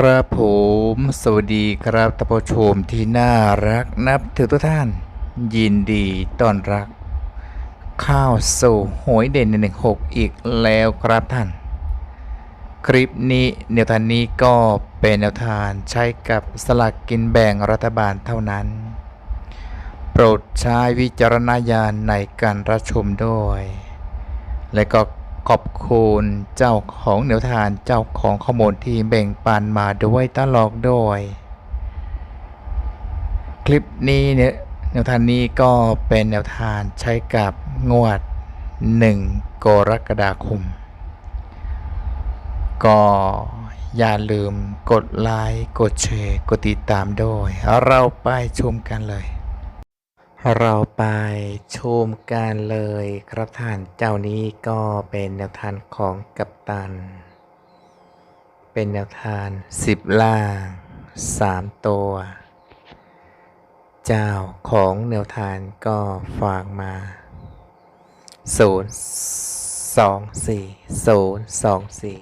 ครับผมสวัสดีครับท่านผู้ชมที่น่ารักนับถือทุกท่าน ยินดีต้อนรับข้าวสู่หวยเด่นหนึ่งหกอีกแล้วครับท่าน คลิปนี้แนวทางนี้ก็เป็นแนวทางใช้กับสลากกินแบ่งรัฐบาลเท่านั้น โปรดใช้วิจารณญาณในการรับชมด้วย และก็ ขอบคุณเจ้าของแนวทางเจ้าของข้อมูลที่แบ่งปันมาด้วยตลอดด้วย คลิปนี้เนี่ยแนวทางนี้ก็เป็นแนวทางใช้กับงวด 1 กรกฎาคม ก็อย่าลืมกดไลค์กดแชร์ กดติดตามด้วย เราไปชมกันเลย เราไปชมกันเลยครับท่านเจ้านี้ก็เป็นแนวทางของกัปตัน เป็นแนวทางสิบล่างสามตัว เจ้าของแนวทางก็ฝากมาศูนย์สองสี่ศูนย์สองสี่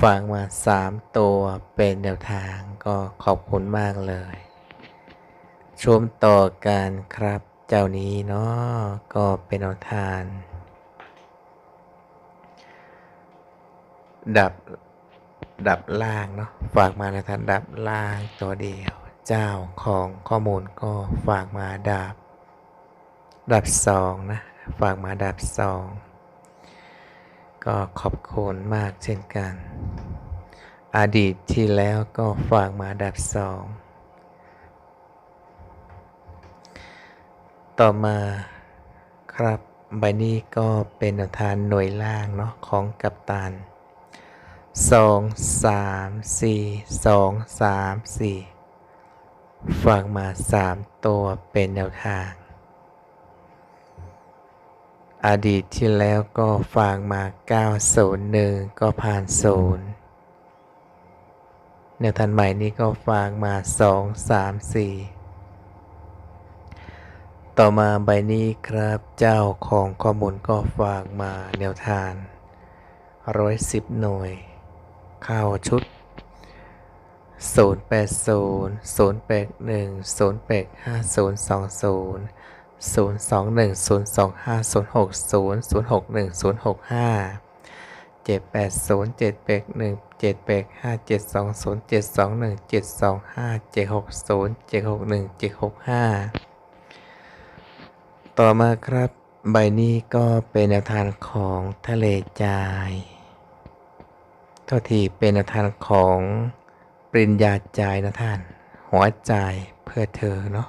ฝากมาสามตัวเป็นแนวทางก็ขอบคุณมากเลย ชมต่อกันครับ เจ้านี้เนาะก็เป็นเอาทาน ดับดับล่างเนาะฝากมาในทานดับล่างตัวเดียว เจ้าของข้อมูลก็ฝากมาดับ ดับสองนะ ฝากมาดับสองก็ขอบคุณมากเช่นกัน อดีตที่แล้วก็ฝากมาดับสอง ต่อมาครับใบนี้ก็เป็นแนวทานหน่วยล่างเนาะของกัปตันสองสามสี่สองสามสี่ฝากมาสามตัวเป็นแนวทาง อดีตที่แล้วก็ฝากมา 901 ก็ผ่านศูนย์แนวทางใหม่นี้ก็ฝากมา 2 3 4 ต่อมาใบนี้ครับเจ้าของข้อมูลก็ฝากมาแนวทางร้อยสิบหน่วย เข้าชุด 080 081 085 020 021 025 060 061 065 780 781 785 720 721 725 760 761 765 ต่อมาครับ ใบนี้ก็เป็นแนวทางของทะเลจายเท่าที่เป็นแนวทางของปริญญาใจนะท่าน หัวใจเพื่อเธอเนาะ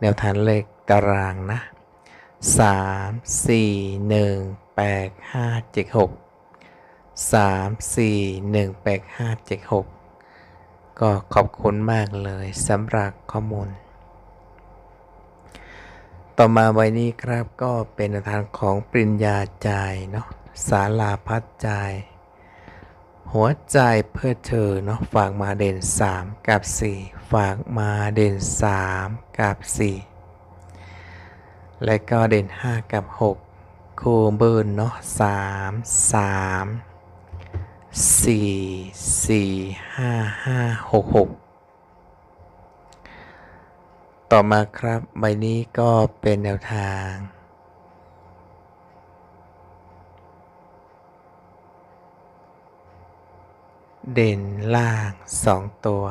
แนวทางเลขตารางนะสามสี่หนึ่งแปดห้าเจ็ดหกสามสี่หนึ่งแปดห้าเจ็ดหกก็ขอบคุณมากเลยสำหรับข้อมูล ต่อมาไว้นี้ครับก็เป็นแนวทางของปริญญาใจเนาะสาลาพัดใจ หัวใจเพื่อเธอเนาะฝากมาเด่น 3 กับ 4 ฝากมาเด่น 3 กับ 4 และก็เด่น 5 กับ 6 คูณเบิร์นเนาะ3 3 4 4 5 5 6 6 ต่อมาครับ ใบนี้ก็เป็นแนวทาง เด่นล่างสองตัว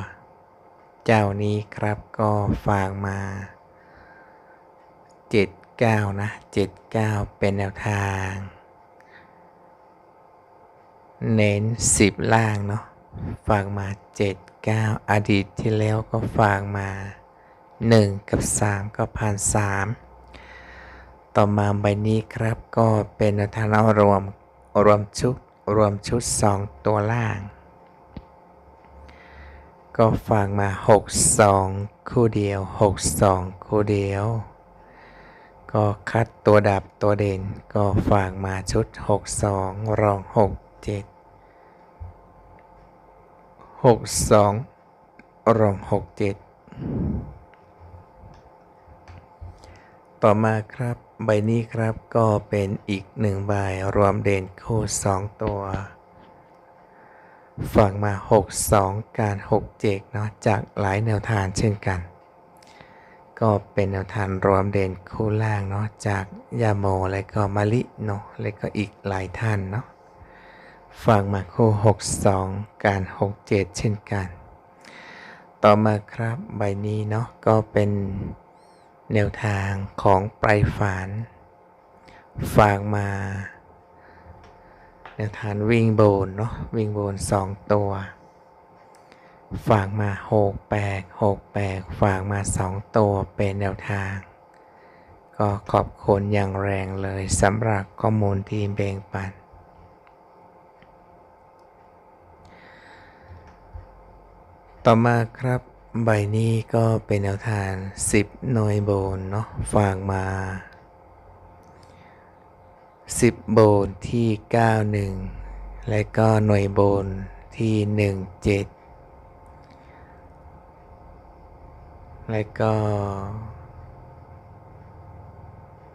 เจ้านี้ครับก็ฝากมา 79 นะ 79 เป็นแนวทาง เน้น 10 ล่างเนาะฝากมา 79 อดีตที่แล้วก็ฝากมา 1 กับ 3 ก็ผ่าน 3 ต่อมาใบนี้ครับก็เป็นแนวทางเอารวมรวมชุดรวมชุด 2 ตัวล่าง ก็ฝากมา 62 คู่เดียว 62 คู่เดียว ก็คัดตัวดับตัวเด่นก็ฝากมาชุด 62 รอง 67 62รอง 67 ต่อมาครับใบนี้ครับก็เป็นอีกหนึ่งใบรวมเด่นคู่2ตัวฝากมา 62 การ6เจกเนาะจากหลายแนวทางเช่นกัน ก็เป็นแนวทางรวมเด่นคู่ล่างเนาะจากยาโมและก็มาลิเนาะและก็อีกหลายท่านเนาะฝากมาคู่ 62 การ6เจกเช่นกัน ต่อมาครับใบนี้เนาะก็เป็น แนวทางของปลายฝันฝากมา แนวทางวิ่งโบนเนาะวิ่งโบนสองตัว ฝากมาหกแปดหกแปดฝากมาสองตัวเป็นแนวทาง ก็ขอบคุณอย่างแรงเลยสำหรับข้อมูลที่แบ่งปันต่อมาครับ ใบนี้ก็เป็นแนวทาง 10 หน่วยโบนเนาะฝากมา 10 โบนที่ 91 และก็หน่วยโบนที่ 17 และก็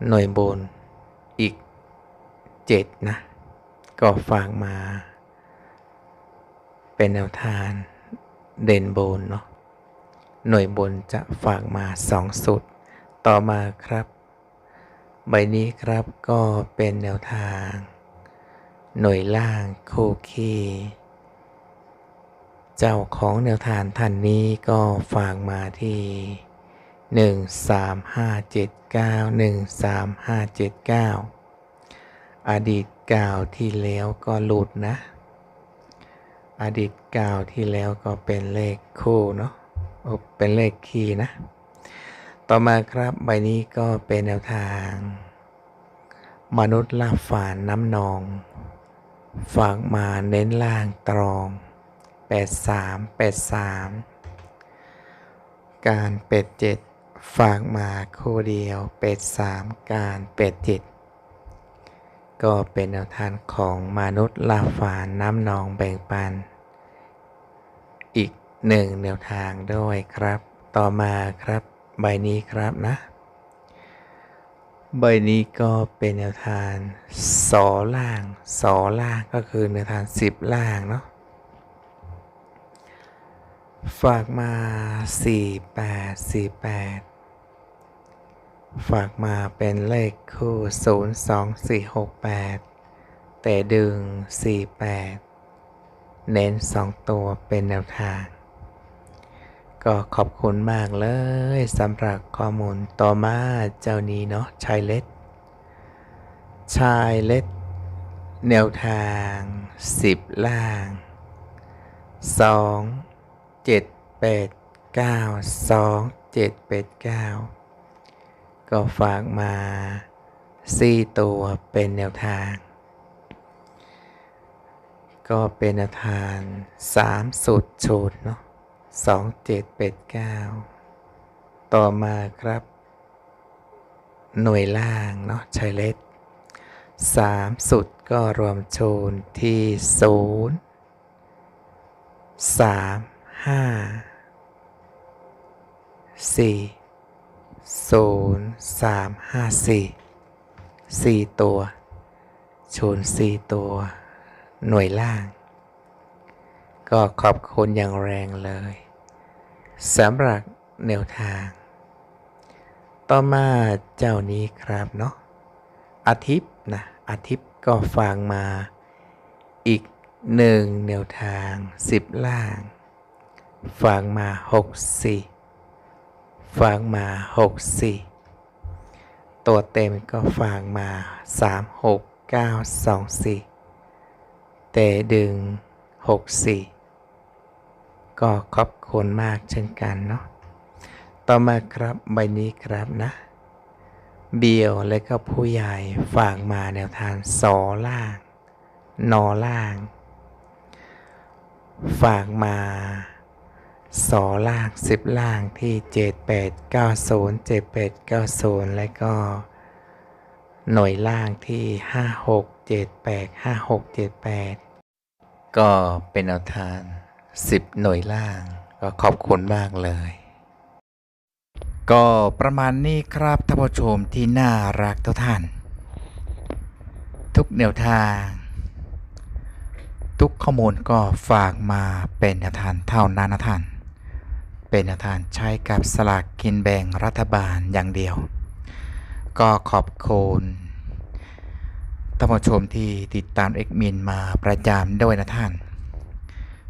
หน่วยโบนอีก 7 นะ ก็ฝากมา เป็นแนวทางเด่นโบนเนาะ หน่วยบนจะฝากมา 2 สุด ต่อมาครับ ใบนี้ครับก็เป็นแนวทาง หน่วยล่างโคคีเจ้าของแนวทางท่านนี้ก็ฝากมาที่1 3 5 7 9 1 3 5 7 9อดีตกล่าวที่แล้วก็หลุดนะ อดีตกล่าวที่แล้วก็เป็นเลขคู่เนาะ เป็นเลขคีย์นะ ต่อมาครับใบนี้ก็เป็นแนวทาง มนุษย์ลาฝานน้ำนอง ฝากมาเน้นล่างตรอง 83 83 การเป็ดเจ็ดฝากมาคู่เดียว เป็ดสามการเป็ดเจ็ดก็เป็นแนวทางของมนุษย์ลาฝานน้ำนองแบ่งปัน อีกหนึ่งแนวทางด้วยครับ ต่อมาครับ ใบนี้ครับนะ ใบนี้ก็เป็นแนวทางสอล่างสอล่างก็คือแนวทางสิบล่างเนาะฝากมา 48 48 ฝากมาเป็นเลขคู่ 02468 แต่ดึง 48 เน้น 2 ตัวเป็นแนวทาง ก็ขอบคุณมากเลยสำหรับข้อมูลต่อมาเจ้านี้เนาะชายเล็ด ชายเล็ด แนวทาง 10 ล่าง2เจ็ดแปดเก้าสองเจ็ดแปดเก้าก็ฝากมาสี่ตัวเป็นแนวทาง ก็เป็นแนวทางสามสุดชุดเนาะ สองเจ็ดแปดเก้าต่อมาครับ หน่วยล่างเนาะชายเล็กสามสุดก็รวมชูนที่ศูนย์สามห้าสี่ศูนย์สามห้าสี่สี่ตัวชนสี่ตัว หน่วยล่าง ก็ขอบคุณอย่างแรงเลย สำหรับแนวทาง ต่อมาเจ้านี้ครับเนาะอาทิตย์นะอาทิตย์ก็ฟังมาอีกหนึ่งแนวทางสิบล่างฟังมาหกสี่ฟังมาหกสี่ตัวเต็มก็ฟังมาสามหกเก้าสองสี่แต่ดึงห ก็ขอบคุณมากเช่นกันเนาะต่อมาครับใบนี้ครับนะเบียวและก็ผู้ใหญ่ฝากมาแนวทางสอล่าง นอล่าง ฝากมาสอล่างสิบล่างที่เจ็ดแปดเก้าศูนย์เจ็ดแปดเก้าศูนย์และก็ หน่วยล่างที่ห้าหกเจ็ดแปดห้าหกเจ็ดแปดก็เป็นแนวทาง สิบหน่วยล่าง ก็ขอบคุณมากเลย ก็ประมาณนี้ครับท่านผู้ชมที่น่ารักทุกท่าน ทุกแนวทาง ทุกข้อมูลก็ฝากมาเป็นแนวทางเท่านั้นนะท่าน เป็นแนวทางใช้กับสลากกินแบ่งรัฐบาลอย่างเดียว ก็ขอบคุณท่านผู้ชมที่ติดตามเอกมินมาประจำด้วยนะท่าน